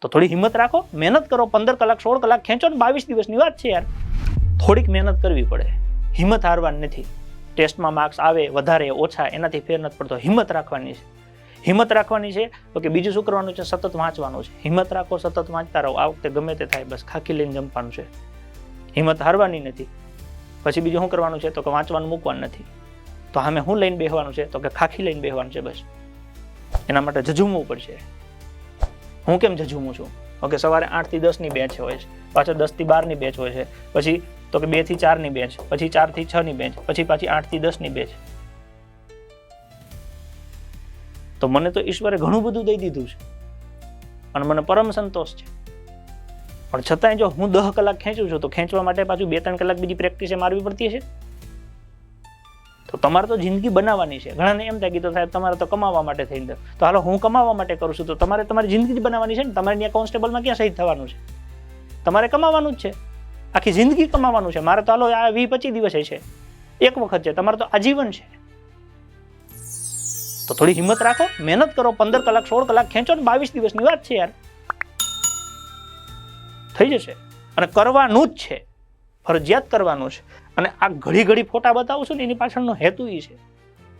તો થોડી હિંમત રાખો, મહેનત કરો, પંદર કલાક, સોળ કલાક ખેંચો ને બાવીસ દિવસની વાત છે યાર. થોડીક મહેનત કરવી પડે. હિંમત હારવાની નથી. ટેસ્ટમાં માર્ક્સ આવે, વધારે, ઓછા, એનાથી ફેર નથી પડતો. હિંમત રાખવાની છે. હિંમત રાખવાની છે તો કે બીજું શું કરવાનું છે? સતત વાંચવાનું છે. હિંમત રાખો, સતત વાંચતા રહો. આ વખતે ગમે તે થાય, બસ ખાખી લઈને જમવાનું છે. હિંમત હારવાની નથી. પછી બીજું શું કરવાનું છે? તો કે વાંચવાનું મૂકવાનું નથી. તો સામે હું લઈને બેહવાનું છે? તો કે ખાખી લઈને બેહવાનું છે, બસ. એના માટે જજુમવું પડશે. હું કેમ જજુમું છું? ઓકે, સવારે આઠથી દસની બેચ હોય છે, પાછળ દસથી બારની બેચ હોય છે, પછી તો કે બેથી ચારની બેચ, પછી ચારથી છની બેચ, પછી પાછી આઠથી દસની બેચ. તો મને તો ઈશ્વરે ઘણું બધું દઈ દીધું છે, અને મને પરમ સંતોષ છે. પણ છતાંય જો હું દહ કલાક ખેંચું છું, તો ખેંચવા માટે પાછું બે ત્રણ કલાક બીજી પ્રેક્ટિસ મારવી પડતી છે તો તમારે તો જિંદગી બનાવવાની છે. ઘણાને એમ થાય કે તો સાહેબ તમારે તો કમાવા માટે થઈને તો હાલો હું કમાવા માટે કરું છું. તો તમારે તમારી જિંદગી જ બનાવવાની છે ને તમારે ત્યાં કોન્સ્ટેબલમાં ક્યાં શહીદ થવાનું છે? તમારે કમાવાનું જ છે. આખી જિંદગી કમાવાનું છે. મારે તો હાલો આ વીસ પચીસ દિવસે છે. એક વખત છે. તમારે તો આજીવન છે. તો થોડી હિંમત રાખો. મહેનત કરો. પંદર કલાક, સોળ કલાક ખેંચો ને બાવીસ દિવસની વાત છે યાર. થઈ જશે. અને કરવાનું જ છે. ફરજિયાત કરવાનું છે. અને આ ઘડી ઘડી ફોટા બતાવું છું ને એની પાછળનો હેતુ એ છે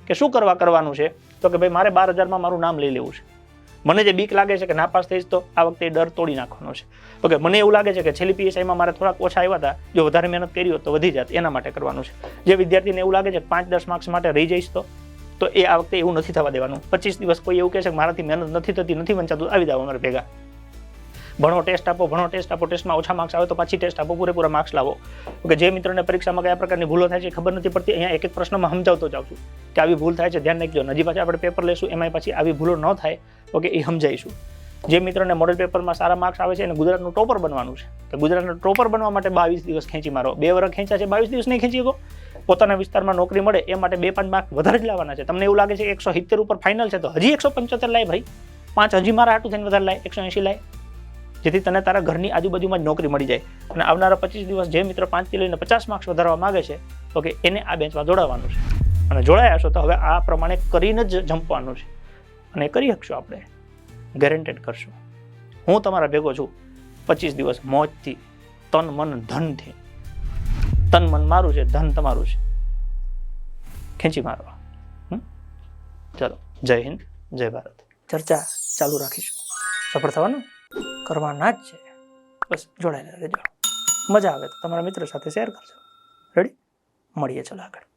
કે શું કરવા કરવાનું છે? તો કે ભાઈ મારે બાર હજારમાં મારું નામ લઈ લેવું છે. મને જે બીક લાગે છે કે નાપાસ થઈશ તો આ વખતે ડર તોડી નાખવાનો છે. ઓકે મને એવું લાગે છે કે છેલ્લી પીએસઆઈમાં મારે થોડાક ઓછા આવ્યા હતા જો વધારે મહેનત કરી હોત તો વધી જાત, એના માટે કરવાનું છે. જે વિદ્યાર્થીને એવું લાગે છે કે પાંચ દસ માર્ક્સ માટે રહી જઈશ તો તો એ આ વખતે એવું નથી થવા દેવાનું. પચીસ દિવસ કોઈ એવું કહે છે કે મારાથી મહેનત નથી થતી, નથી વંચાતું, આવી જાવ અમારે ભેગા. ભણો ટેસ્ટ આપો, ભણો ટેસ્ટ આપો ટેસ્ટમાં ઓછા માર્ક્સ આવે તો પાછી ટેસ્ટ આપો, પૂરેપૂરા માર્ક્સ લાવો. કે જે મિત્રોને પરીક્ષામાં કયા પ્રકારની ભૂલો થાય છે ખબર નથી પડતી, અહીંયા એક એક પ્રશ્નમાં સમજાવતો જાઉં છું કે આવી ભૂલ થાય છે, ધ્યાન રાખજો. હજી પાછી આપણે પેપર લેશું એમાં પછી આવી ભૂલો ન થાય ઓકે એ સમજાઈશું. જે મિત્રોને મોડલ પેપરમાં સારા માર્ક્સ આવે છે, એને ગુજરાતનું ટોપર બનવાનું છે. તો ગુજરાતનું ટોપર બનવા માટે બાવીસ દિવસ ખેંચી મારો. બે વર્ષ ખેંચ્યા છે, બાવીસ દિવસ નહીં ખેંચી શકો. પોતાના વિસ્તારમાં નોકરી મળે, એ માટે બે પાંચ માર્ક વધારે જ લાવવાના છે. તમને એવું લાગે છે કે એકસો સિત્તેર ઉપર ફાઇનલ છે, તો હજી એકસો પંચોતેર લાય ભાઈ. પાંચ હજી મારા હાટું થઈને વધારે લાય, એકસો એંશી લાય. જેથી તને તારા ઘરની આજુબાજુમાં જ નોકરી મળી જાય. અને આવનારા પચીસ દિવસ જે મિત્ર પાંચથી લઈને પચાસ માર્ક્સ વધારવા માગે છે, તો એને આ બેન્ચમાં જોડાવાનું છે. અને જોડાયા છો તો હવે આ પ્રમાણે કરીને જ જંપવાનું છે. અને કરી શકશો આપણે. ગેરેન્ટેડ કરશું. હું તમારા ભેગો છું પચીસ દિવસ મોજથી, તન મન ધનથી. તન મન મારું છે, ધન તમારું છે. ખેંચી મારવા? ચલો. જય હિન્દ, જય ભારત. ચર્ચા ચાલુ રાખીશું. સફળ થવાનું? કરવાના જ છે. બસ જોડાયેલા રહેજો. મજા આવે તો તમારા મિત્ર સાથે શેર કરજો. રેડી મળીએ ચલો આગળ.